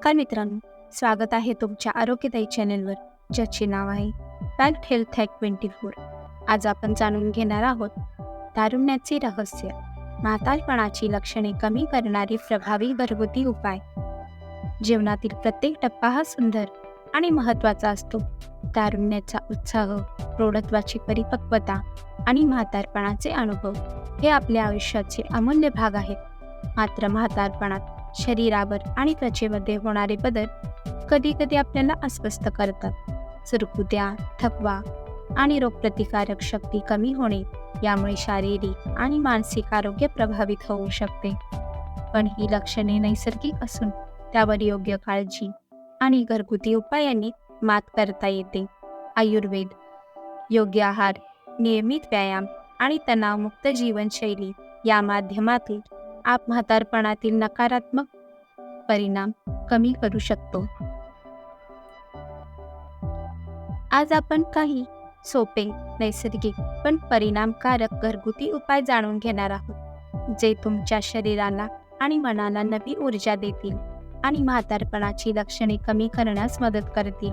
नमस्कार मित्रांनो स्वागत आहे तुमच्या आरोग्यदायी चॅनेलवर ज्याचे नाव आहे pact health hack twenty four आज आपण जाणून घेणार आहोत तारुण्याचे रहस्य. म्हातारपणाची लक्षणे कमी करणारे प्रभावी घरगुती उपाय. जीवनातील प्रत्येक टप्पा हा सुंदर आणि महत्त्वाचा असतो. तारुण्याचा उत्साह प्रौढत्वाची परिपक्वता आणि म्हातारपणाचे अनुभव हे आपल्या आयुष्याचे अमूल्य भाग आहेत. मात्र म्हातारपणात शरीरावर आणि त्वचेमध्ये होणारे बदल कधी कधी आपल्याला अस्वस्थ करतात. सुरकुत्या थकवा आणि रोगप्रतिकारक शक्ती कमी होणे यामुळे शारीरिक आणि मानसिक आरोग्य प्रभावित होऊ शकते. पण ही लक्षणे नैसर्गिक असून त्यावर योग्य काळजी आणि घरगुती उपायांनी मात करता येते. आयुर्वेद योग्य आहार नियमित व्यायाम आणि तणावमुक्त जीवनशैली या माध्यमातून आप म्हातारपणातील नकारात्मक परिणाम कमी करू शकतो. आज आपण काही सोपे नैसर्गिक पण परिणामकारक घरगुती उपाय जाणून घेणार आहोत जे तुमच्या शरीराला आणि मनाला नवी ऊर्जा देतील आणि म्हातारपणाची लक्षणे कमी करण्यास मदत करतील.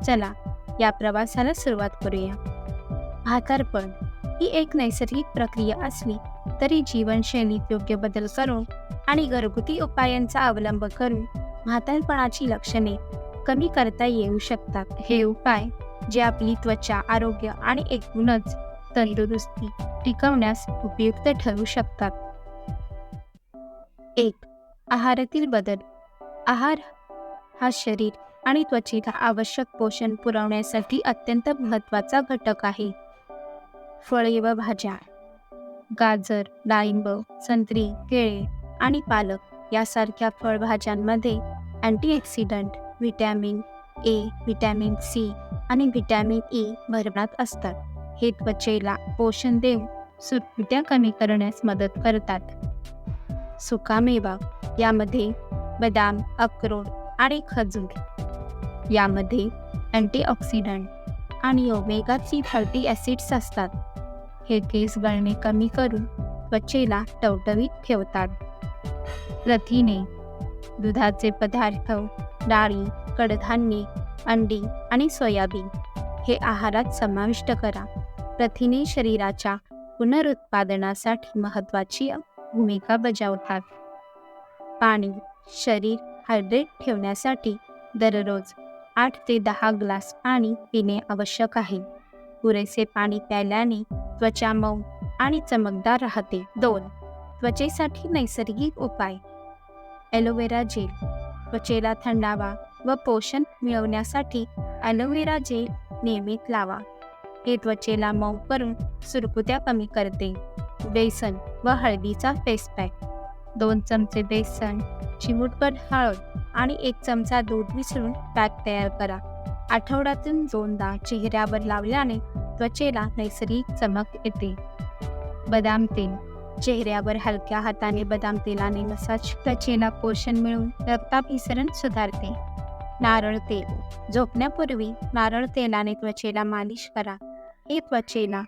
चला या प्रवासाला सुरुवात करूया. म्हातारपण ही एक नैसर्गिक प्रक्रिया असली तरी जीवनशैलीत योग्य बदल करून आणि घरगुती उपायांचा अवलंब करून म्हातारपणाची लक्षणे कमी करता येऊ शकतात. हे उपाय जे आपली त्वचा आरोग्य आणि एकूणच तंदुरुस्ती टिकवण्यास उपयुक्त ठरू शकतात. एक आहारातील बदल. आहार हा शरीर आणि त्वचेला आवश्यक पोषण पुरवण्यासाठी अत्यंत महत्त्वाचा घटक आहे. फळे व भाज्या. गाजर डाळिंब संत्री केळे आणि पालक यासारख्या फळभाज्यांमध्ये antioxidant vitamin A vitamin C आणि व्हिटॅमिन ई भरणात असतात. हे त्वचेला पोषण देऊन सुरकुत्या कमी करण्यास मदत करतात. सुकामेवा यामध्ये बदाम अक्रोड आणि खजूर. यामध्ये अँटीऑक्सिडंट आणि ओमेगा थ्री फॅटी ॲसिड्स असतात. हे केस गळणे कमी करून त्वचेला टवटवीत ठेवतात. प्रथिने दुधाचे पदार्थ डाळी कडधान्ये अंडी आणि सोयाबीन हे आहारात समाविष्ट करा. प्रथिने शरीराच्या पुनरुत्पादनासाठी महत्त्वाची भूमिका बजावतात. पाणी शरीर हायड्रेट ठेवण्यासाठी दररोज आठ ते दहा ग्लास पाणी पिणे आवश्यक आहे. पुरेसे पाणी प्यायल्याने त्वचा मऊ आणि चमकदार राहते. दोन त्वचेसाठी नैसर्गिक उपाय. ॲलोवेरा जेल त्वचेला थंडावा व पोषण मिळवण्यासाठी ॲलोवेरा जेल नियमित लावा. हे त्वचेला मऊ करून सुरकुत्या कमी करते. बेसन व हळदीचा फेस पॅक दोन चमचे बेसन चिमूटभर हळद आणि एक चमचा दूध मिसळून पॅक तयार करा. आठवड्यातून दोनदा चेहऱ्यावर लावल्याने त्वचेला नैसर्गिक चमक येते. बदाम तेल. चेहऱ्यावर हलक्या हाताने बदाम तेलाने मसाज त्वचेला पोषण मिळून रक्ताभिसरण सुधारते. नारळ तेल. झोपण्यापूर्वी नारळ तेलाने त्वचेला मालिश करा. हे त्वचेला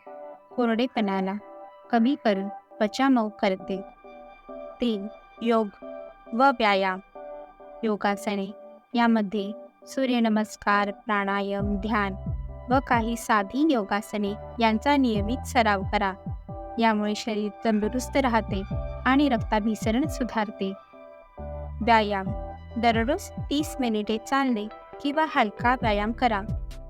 कोरडेपणाला कमी करून त्वचा मऊ करते. तीन. योग व व्यायाम. योगासने. यामध्ये सूर्यनमस्कार प्राणायाम ध्यान व काही साधी योगासने यांचा नियमित सराव करा. यामुळे शरीर तंदुरुस्त राहते आणि रक्ताभिसरण सुधारते. व्यायाम. दररोज तीस मिनिटे चालणे किंवा हलका व्यायाम करा.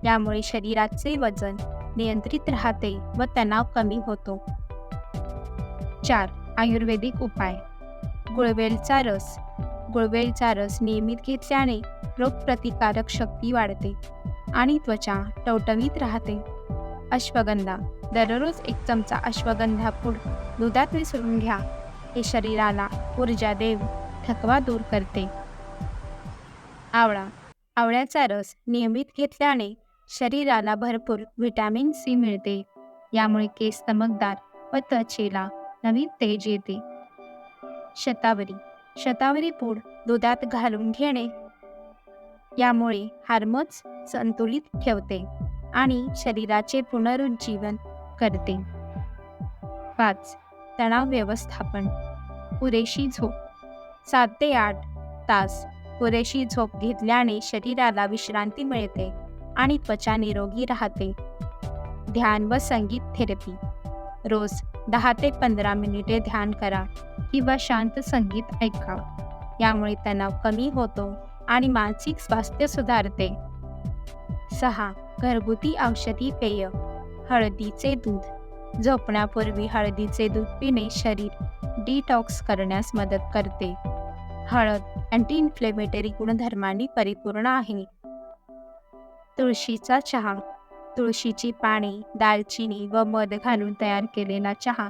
यामुळे शरीराचे वजन नियंत्रित राहते व तणाव कमी होतो. चार. आयुर्वेदिक उपाय. गुळवेलचा रस. गुळवेलचा रस नियमित घेतल्याने रोगप्रतिकारक शक्ती वाढते आणि त्वचा टवटवीत राहते. अश्वगंधा दररोज एक चमचा अश्वगंधा पूड दुधात मिसळून घ्या. हे शरीराला ऊर्जा देऊन थकवा दूर करते. आवळा आवळ्याचा रस नियमित घेतल्याने शरीराला भरपूर व्हिटॅमिन सी मिळते. यामुळे केस चमकदार व त्वचेला नवीन तेज येते. शतावरी शतावरी पूड दुधात घालून घेणे यामुळे हार्मोन्स संतुलित ठेवते आणि शरीराचे पुनरुज्जीवन करते. पाच. तणाव व्यवस्थापन. पुरेशी झोप. सात ते आठ तास पुरेशी झोप घेतल्याने शरीराला विश्रांती मिळते आणि त्वचा निरोगी राहते. ध्यान व संगीत थेरपी. रोज दहा ते पंधरा मिनिटे ध्यान करा किंवा शांत संगीत ऐका. यामुळे तणाव कमी होतो आणि मानसिक स्वास्थ्य सुधारते. सहा. घरगुती औषधी पेय. हळदीचे दूध. झोपण्यापूर्वी हळदीचे दूध पिणे शरीर डिटॉक्स करण्यास मदत करते. हळद अँटी इन्फ्लेमेटरी गुणधर्मांनी परिपूर्ण आहे. तुळशीचा चहा. तुळशीची पाने दालचिनी व मध घालून तयार केलेला चहा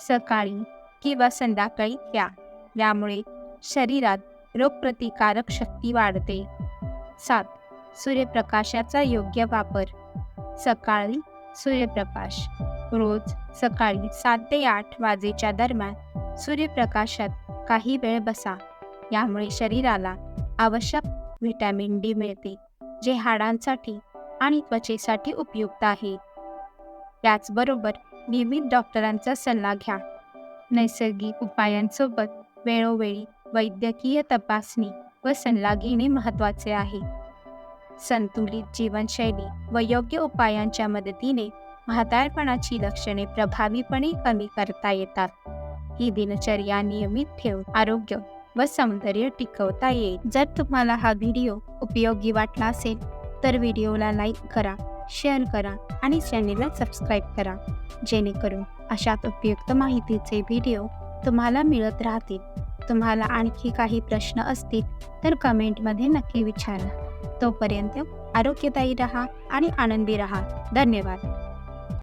सकाळी किंवा संध्याकाळी प्या. यामुळे शरीरात रोगप्रतिकारक शक्ती वाढते. सात सूर्यप्रकाशाचा योग्य वापर. सकाळी सूर्यप्रकाश. रोज सकाळी सात ते आठ वाजेच्या दरम्यान सूर्यप्रकाशात काही वेळ बसा. यामुळे शरीराला आवश्यक व्हिटॅमिन डी मिळते जे हाडांसाठी आणि त्वचेसाठी उपयुक्त आहे. त्याचबरोबर नियमित डॉक्टरांचा सल्ला घ्या. नैसर्गिक उपायांसोबत वेळोवेळी वैद्यकीय तपासणी व सल्ला घेणे महत्त्वाचे आहे. संतुलित जीवनशैली व योग्य उपायांच्या मदतीने म्हातारपणाची लक्षणे प्रभावीपणे कमी करता येतात. ही दिनचर्या नियमित ठेवून आरोग्य व सौंदर्य टिकवता येईल. जर तुम्हाला हा व्हिडिओ उपयोगी वाटला असेल तर व्हिडिओला लाईक करा शेअर करा आणि चॅनेलला सबस्क्राईब करा. जेणेकरून अशात उपयुक्त माहितीचे व्हिडिओ तुम्हाला मिळत राहतील. तुम्हाला आणखी काही प्रश्न असतील तर कमेंटमध्ये नक्की विचारा. तोपर्यंत आरोग्यदायी रहा आणि आनंदी रहा. धन्यवाद.